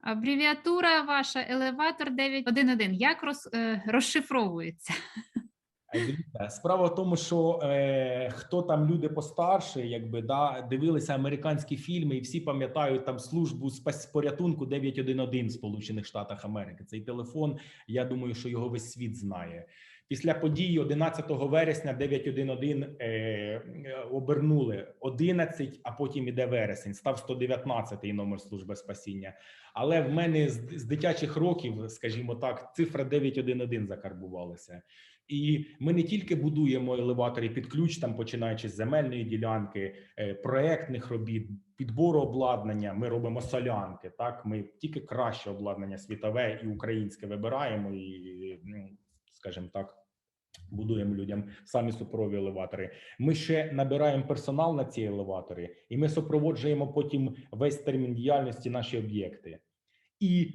Абревіатура ваша елеватор 911. Як роз, е, розшифровується? Справа в тому, що е, хто там люди постарше, якби да дивилися американські фільми, і всі пам'ятають там службу спас- порятунку 911 в Сполучених Штатах Америки. Цей телефон, я думаю, що його весь світ знає. Після події 11 вересня 911 е, обернули 11, а потім іде вересень. Став 119 номер служби спасіння. Але в мене з, з дитячих років, скажімо так, цифра 911 закарбувалася. І ми не тільки будуємо елеватори під ключ, там починаючи з земельної ділянки, е, проектних робіт, підбору обладнання. Ми робимо солянки. Так, ми тільки краще обладнання світове і українське вибираємо і, скажімо так. Будуємо людям самі супрові елеватори. Ми ще набираємо персонал на ці елеватори, і ми супроводжуємо потім весь термін діяльності наші об'єкти. І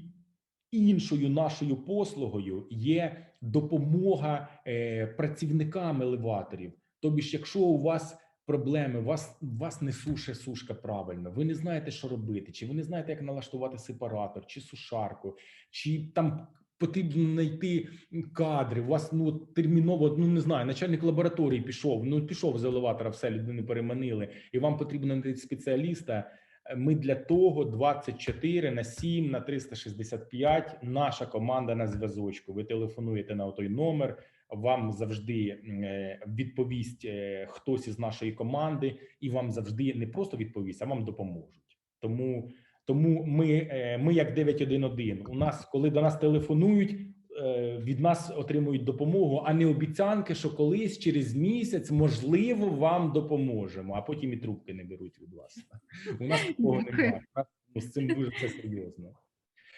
іншою нашою послугою є допомога е, працівникам елеваторів. Ж, якщо у вас проблеми, вас, вас не суше сушка правильно, ви не знаєте, що робити, чи ви не знаєте, як налаштувати сепаратор, чи сушарку, чи там потрібно знайти кадри. У вас ну терміново, ну не знаю, начальник лабораторії пішов. Ну пішов з елеватора, все людини переманили, і вам потрібно знайти спеціаліста. Ми для того 24 на 7 на 365 наша команда на зв'язочку. Ви телефонуєте на той номер. Вам завжди е, відповість е, хтось із нашої команди, і вам завжди не просто відповість, а вам допоможуть. Тому, тому ми, е, ми як 911, У нас, коли до нас телефонують, е, від нас отримують допомогу, а не обіцянки, що колись через місяць можливо вам допоможемо, а потім і трубки не беруть від вас. У нас такого немає. З цим дуже все серйозно.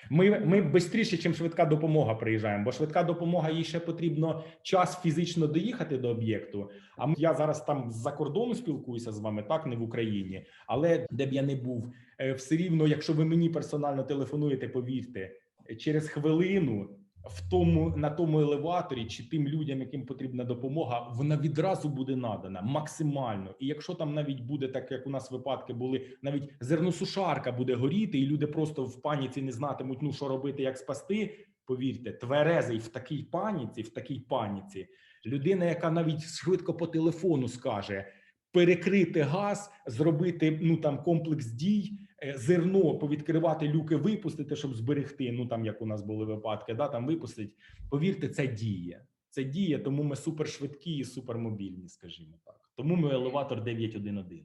Ми, ми швидше, ніж швидка допомога приїжджаємо, бо швидка допомога їй ще потрібно час фізично доїхати до об'єкту. А ми- я зараз там з-за кордону спілкуюся з вами, так не в Україні, але де б я не був, е, все рівно, якщо ви мені персонально телефонуєте, повірте, через хвилину в тому на тому елеваторі чи тим людям, яким потрібна допомога, вона відразу буде надана максимально. І якщо там навіть буде так, як у нас випадки були, навіть зерносушарка буде горіти, і люди просто в паніці не знатимуть, ну що робити, як спасти. Повірте, тверезий в такій паніці, в такій паніці, людина, яка навіть швидко по телефону скаже перекрити газ, зробити ну там комплекс дій, е, зерно повідкривати люки, випустити, щоб зберегти. Ну там як у нас були випадки, да там випустить. Повірте, це діє. Це діє, тому ми супершвидкі і супермобільні, скажімо так. Тому ми елеватор 911.